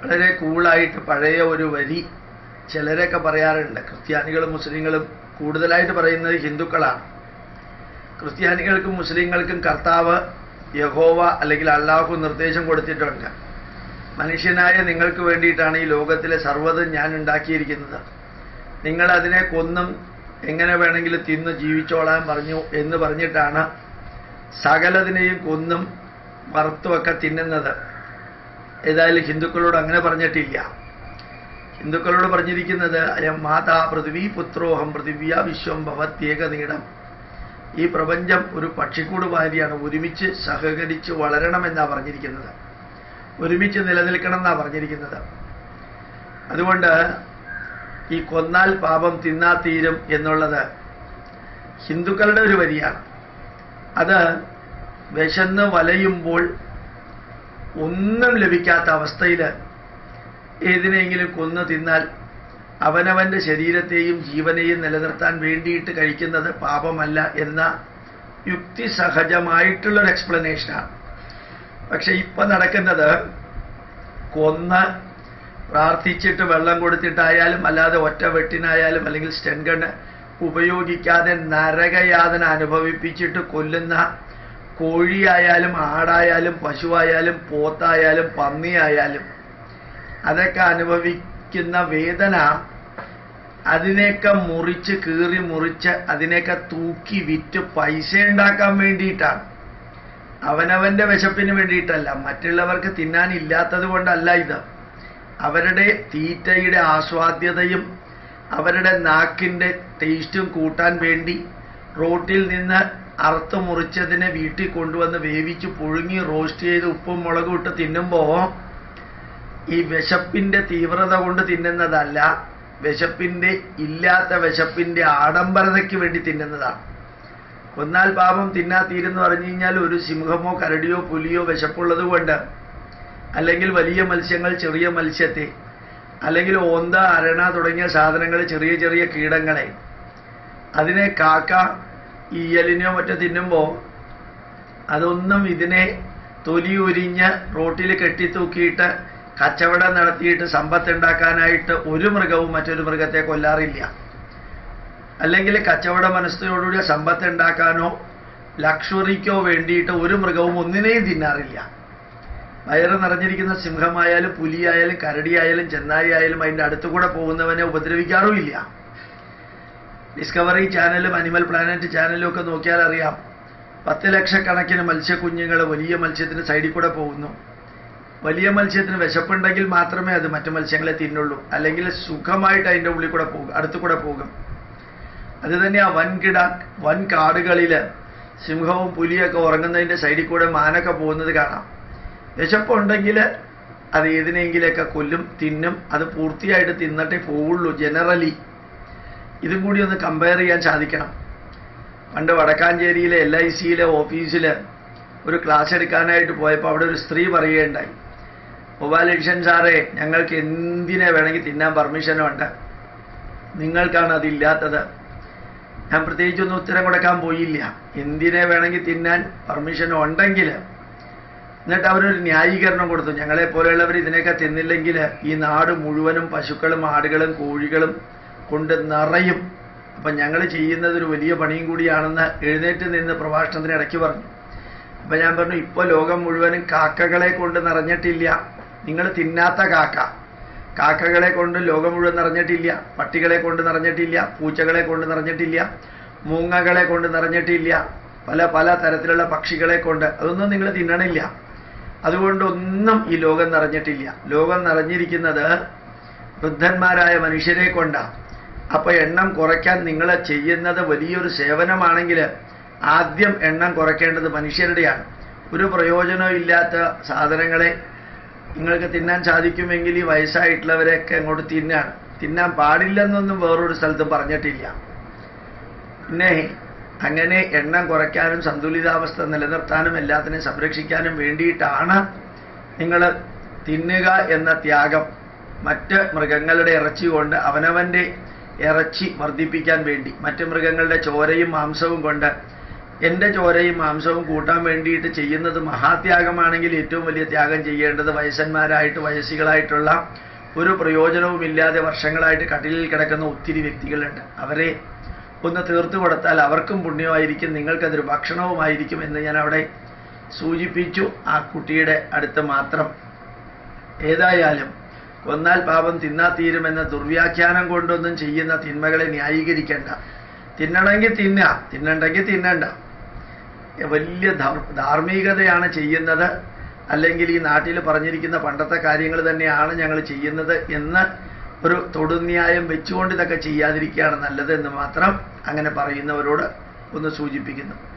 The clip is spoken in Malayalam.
വളരെ കൂളായിട്ട് പഴയ ഒരു വരി ചിലരൊക്കെ പറയാറുണ്ട്. ക്രിസ്ത്യാനികളും മുസ്ലിങ്ങളും കൂടുതലായിട്ട് പറയുന്നത് ഹിന്ദുക്കളാണ്. ക്രിസ്ത്യാനികൾക്കും മുസ്ലിങ്ങൾക്കും കർത്താവ് യഹോവ അല്ലെങ്കിൽ അള്ളാഹു നിർദ്ദേശം കൊടുത്തിട്ടുണ്ട്. മനുഷ്യനായ നിങ്ങൾക്ക് വേണ്ടിയിട്ടാണ് ഈ ലോകത്തിലെ സർവതും ഞാൻ ഉണ്ടാക്കിയിരിക്കുന്നത്. നിങ്ങൾ അതിനെ കൊന്നും എങ്ങനെ വേണമെങ്കിലും തിന്ന് ജീവിച്ചോളാൻ പറഞ്ഞു എന്ന് പറഞ്ഞിട്ടാണ് സകലതിനെയും കൊന്നും വറുത്തുമൊക്കെ തിന്നുന്നത്. ഏതായാലും ഹിന്ദുക്കളോട് അങ്ങനെ പറഞ്ഞിട്ടില്ല. ഹിന്ദുക്കളോട് പറഞ്ഞിരിക്കുന്നത് അയം മാതാ പൃഥ്വി പുത്രോഹം പൃഥിവ്യ വിശ്വം ഭവത്യേക നീടം. ഈ പ്രപഞ്ചം ഒരു പക്ഷിക്കൂട് മാതിരിയാണ്. ഒരുമിച്ച് സഹകരിച്ച് വളരണമെന്നാണ് പറഞ്ഞിരിക്കുന്നത്. ഒരുമിച്ച് നിലനിൽക്കണം എന്നാണ് പറഞ്ഞിരിക്കുന്നത്. അതുകൊണ്ട് ഈ കൊന്നാൽ പാപം തിന്നാ തീരും എന്നുള്ളത് ഹിന്ദുക്കളുടെ ഒരു വരിയാണ്. അത് വിശന്ന് വലയുമ്പോൾ ഒന്നും ലഭിക്കാത്ത അവസ്ഥയിൽ ഏതിനെങ്കിലും കൊന്നു തിന്നാൽ അവനവന്റെ ശരീരത്തെയും ജീവനെയും നിലനിർത്താൻ വേണ്ടിയിട്ട് കഴിക്കുന്നത് പാപമല്ല എന്ന യുക്തിസഹജമായിട്ടുള്ളൊരു എക്സ്പ്ലനേഷനാണ് പക്ഷെ ഇപ്പം നടക്കുന്നത് കൊന്ന് പ്രാർത്ഥിച്ചിട്ട് വെള്ളം കൊടുത്തിട്ടായാലും അല്ലാതെ ഒറ്റ വെട്ടിനായാലും അല്ലെങ്കിൽ സ്റ്റെൻഗണ് ഉപയോഗിക്കാതെ നരകയാതന അനുഭവിപ്പിച്ചിട്ട് കൊല്ലുന്ന കോഴിയായാലും ആടായാലും പശുവായാലും പോത്തായാലും പന്നിയായാലും അതൊക്കെ അനുഭവിക്കുന്ന വേദന അതിനെയൊക്കെ മുറിച്ച് കീറി മുറിച്ച് അതിനെയൊക്കെ തൂക്കി വിറ്റ് പൈസ ഉണ്ടാക്കാൻ വേണ്ടിയിട്ടാണ്. അവനവന്റെ വിശപ്പിന് വേണ്ടിയിട്ടല്ല. മറ്റുള്ളവർക്ക് തിന്നാനില്ലാത്തത് കൊണ്ടല്ല ഇത്. അവരുടെ തീറ്റയുടെ ആസ്വാദ്യതയും അവരുടെ നാക്കിന്റെ ടേസ്റ്റും കൂട്ടാൻ വേണ്ടി റോട്ടിൽ നിന്ന് അറുത്ത് മുറിച്ചതിനെ വീട്ടിൽ കൊണ്ടുവന്ന് വേവിച്ച് പുഴുങ്ങി റോസ്റ്റ് ചെയ്ത് ഉപ്പും മുളകും ഇട്ട് തിന്നുമ്പോൾ ഈ വിശപ്പിന്റെ തീവ്രത കൊണ്ട് തിന്നുന്നതല്ല വിശപ്പിന്റെ ഇല്ലാത്ത വിശപ്പിന്റെ ആഡംബരതയ്ക്ക് വേണ്ടി തിന്നുന്നതാണ്. കൊന്നാൽ പാപം തിന്നാത്തീരെന്ന് പറഞ്ഞു കഴിഞ്ഞാൽ ഒരു സിംഹമോ കരടിയോ പുലിയോ വിശപ്പുള്ളത് കൊണ്ട് അല്ലെങ്കിൽ വലിയ മത്സ്യങ്ങൾ ചെറിയ മത്സ്യത്തെ അല്ലെങ്കിൽ ഓന്ത അരണ തുടങ്ങിയ സാധനങ്ങൾ ചെറിയ ചെറിയ കീടങ്ങളെ. അതിനെ കാക്ക ഈയലിനെയോ മറ്റോ തിന്നുമ്പോൾ അതൊന്നും ഇതിനെ തൊലി ഉരിഞ്ഞ് റോട്ടിൽ കെട്ടിത്തൂക്കിയിട്ട് കച്ചവടം നടത്തിയിട്ട് സമ്പത്തുണ്ടാക്കാനായിട്ട് ഒരു മൃഗവും മറ്റൊരു മൃഗത്തെ കൊല്ലാറില്ല. അല്ലെങ്കിൽ കച്ചവട മനസ്ഥയോടുകൂടി സമ്പത്ത് ഉണ്ടാക്കാനോ ലക്ഷറിക്കോ വേണ്ടിയിട്ട് ഒരു മൃഗവും ഒന്നിനെയും തിന്നാറില്ല. വയറ് നിറഞ്ഞിരിക്കുന്ന സിംഹമായാലും പുലിയായാലും കരടിയായാലും ചെന്നായി ആയാലും അതിന്റെ അടുത്തുകൂടെ പോകുന്നവനെ ഉപദ്രവിക്കാറുമില്ല. ഡിസ്കവറി ചാനലും അനിമൽ പ്ലാനറ്റ് ചാനലും ഒക്കെ നോക്കിയാൽ അറിയാം. പത്ത് ലക്ഷക്കണക്കിന് മത്സ്യക്കുഞ്ഞുങ്ങൾ വലിയ മത്സ്യത്തിന് സൈഡിൽ കൂടെ പോകുന്നു. വലിയ മത്സ്യത്തിന് വിശപ്പുണ്ടെങ്കിൽ മാത്രമേ അത് മറ്റു മത്സ്യങ്ങളെ തിന്നുള്ളൂ. അല്ലെങ്കിൽ സുഖമായിട്ട് അതിന്റെ ഉള്ളിൽ കൂടെ പോകും അടുത്തു കൂടെ പോകും. അത് തന്നെ ആ വൻകിട വൻ കാടുകളിൽ സിംഹവും പുലിയൊക്കെ ഉറങ്ങുന്നതിന്റെ സൈഡിൽ കൂടെ മാനൊക്കെ പോകുന്നത് കാണാം. വിശപ്പുണ്ടെങ്കിൽ അത് ഏതിനെങ്കിലൊക്കെ കൊല്ലും തിന്നും അത് പൂർത്തിയായിട്ട് തിന്നിട്ടേ പോവുള്ളൂ ജനറലി ഇതും കൂടി ഒന്ന് കമ്പയർ ചെയ്യാൻ സാധിക്കണം. പണ്ട് വടക്കാഞ്ചേരിയിലെ എൽ ഐ സിയിലെ ഓഫീസിൽ ഒരു ക്ലാസ് എടുക്കാനായിട്ട് പോയപ്പോൾ അവിടെ ഒരു സ്ത്രീ പറയുകയുണ്ടായി. ഗോപാലകൃഷ്ണൻ സാറേ ഞങ്ങൾക്ക് എന്തിനെ വേണമെങ്കിൽ തിന്നാൻ പെർമിഷനുണ്ട് നിങ്ങൾക്കാണ് അതില്ലാത്തത് ഞാൻ പ്രത്യേകിച്ചൊന്നും ഉത്തരം കൊടുക്കാൻ പോയില്ല. എന്തിനെ വേണമെങ്കിൽ തിന്നാൻ പെർമിഷൻ ഉണ്ടെങ്കിൽ എന്നിട്ട് അവരൊരു ന്യായീകരണം കൊടുത്തു. ഞങ്ങളെ പോലെയുള്ളവർ ഇതിനെയൊക്കെ തിന്നില്ലെങ്കിൽ ഈ നാട് മുഴുവനും പശുക്കളും ആടുകളും കോഴികളും കൊണ്ട് നിറയും. അപ്പം ഞങ്ങൾ ചെയ്യുന്നത് ഒരു വലിയ പണിയും കൂടിയാണെന്ന് എഴുന്നേറ്റ് നിന്ന് പ്രഭാഷണത്തിന് ഇടയ്ക്ക് പറഞ്ഞു. അപ്പം ഞാൻ പറഞ്ഞു ഇപ്പോൾ ലോകം മുഴുവനും കാക്കകളെ കൊണ്ട് നിറഞ്ഞിട്ടില്ല. നിങ്ങൾ തിന്നാത്ത കാക്ക. കാക്കകളെ കൊണ്ട് ലോകം മുഴുവൻ നിറഞ്ഞിട്ടില്ല. പട്ടികളെ കൊണ്ട് നിറഞ്ഞിട്ടില്ല. പൂച്ചകളെ കൊണ്ട് നിറഞ്ഞിട്ടില്ല. മൂങ്ങകളെ കൊണ്ട് നിറഞ്ഞിട്ടില്ല. പല പല തരത്തിലുള്ള പക്ഷികളെ കൊണ്ട്. അതൊന്നും നിങ്ങൾ തിന്നണില്ല. അതുകൊണ്ടൊന്നും ഈ ലോകം നിറഞ്ഞിട്ടില്ല. ലോകം നിറഞ്ഞിരിക്കുന്നത് വൃദ്ധന്മാരായ മനുഷ്യരെ കൊണ്ടാണ് അപ്പൊ എണ്ണം കുറയ്ക്കാൻ നിങ്ങൾ ചെയ്യുന്നത് വലിയൊരു സേവനമാണെങ്കിൽ ആദ്യം എണ്ണം കുറയ്ക്കേണ്ടത് മനുഷ്യരുടെയാണ്. ഒരു പ്രയോജനവും ഇല്ലാത്ത സാധനങ്ങളെ നിങ്ങൾക്ക് തിന്നാൻ സാധിക്കുമെങ്കിൽ ഈ വയസ്സായിട്ടുള്ളവരെയൊക്കെ അങ്ങോട്ട് തിന്നാണ്. തിന്നാൻ പാടില്ലെന്നൊന്നും വേറൊരു സ്ഥലത്തും പറഞ്ഞിട്ടില്ല. പിന്നെ അങ്ങനെ എണ്ണം കുറയ്ക്കാനും സന്തുലിതാവസ്ഥ നിലനിർത്താനും എല്ലാത്തിനെയും സംരക്ഷിക്കാനും വേണ്ടിയിട്ടാണ് നിങ്ങൾ തിന്നുക എന്ന ത്യാഗം മറ്റ് മൃഗങ്ങളുടെ ഇറച്ചി കൊണ്ട് അവനവന്റെ ഇറച്ചി വർദ്ധിപ്പിക്കാൻ വേണ്ടി മറ്റ് മൃഗങ്ങളുടെ ചോരയും മാംസവും കൊണ്ട് എന്റെ ചോരയും മാംസവും കൂട്ടാൻ വേണ്ടിയിട്ട് ചെയ്യുന്നത് മഹാത്യാഗമാണെങ്കിൽ ഏറ്റവും വലിയ ത്യാഗം ചെയ്യേണ്ടത് വയസ്സന്മാരായിട്ട് വയസ്സികളായിട്ടുള്ള ഒരു പ്രയോജനവുമില്ലാതെ വർഷങ്ങളായിട്ട് കട്ടിലിൽ കിടക്കുന്ന ഒത്തിരി വ്യക്തികളുണ്ട്. അവരെ ഒന്ന് തീർത്തു കൊടുത്താൽ അവർക്കും പുണ്യമായിരിക്കും നിങ്ങൾക്കതൊരു ഭക്ഷണവുമായിരിക്കും എന്ന് ഞാൻ അവിടെ സൂചിപ്പിച്ചു. ആ കുട്ടിയുടെ അടുത്ത് മാത്രം. ഏതായാലും കൊന്നാൽ പാപം തിന്നാ തീരുമെന്ന ദുർവ്യാഖ്യാനം കൊണ്ടൊന്നും ചെയ്യുന്ന തിന്മകളെ ന്യായീകരിക്കേണ്ട. തിന്നണമെങ്കിൽ തിന്ന തിന്നണ്ടെങ്കിൽ തിന്നണ്ട. വലിയ ധർ- ധാർമ്മികതയാണ് ചെയ്യുന്നത്. അല്ലെങ്കിൽ ഈ നാട്ടിൽ പറഞ്ഞിരിക്കുന്ന പണ്ടത്തെ കാര്യങ്ങൾ തന്നെയാണ് ഞങ്ങൾ ചെയ്യുന്നത് എന്ന് ഒരു തൊടുന്യായം വെച്ചുകൊണ്ട് ഇതൊക്കെ ചെയ്യാതിരിക്കുകയാണ് നല്ലത് എന്ന് മാത്രം അങ്ങനെ പറയുന്നവരോട് ഒന്ന് സൂചിപ്പിക്കുന്നു.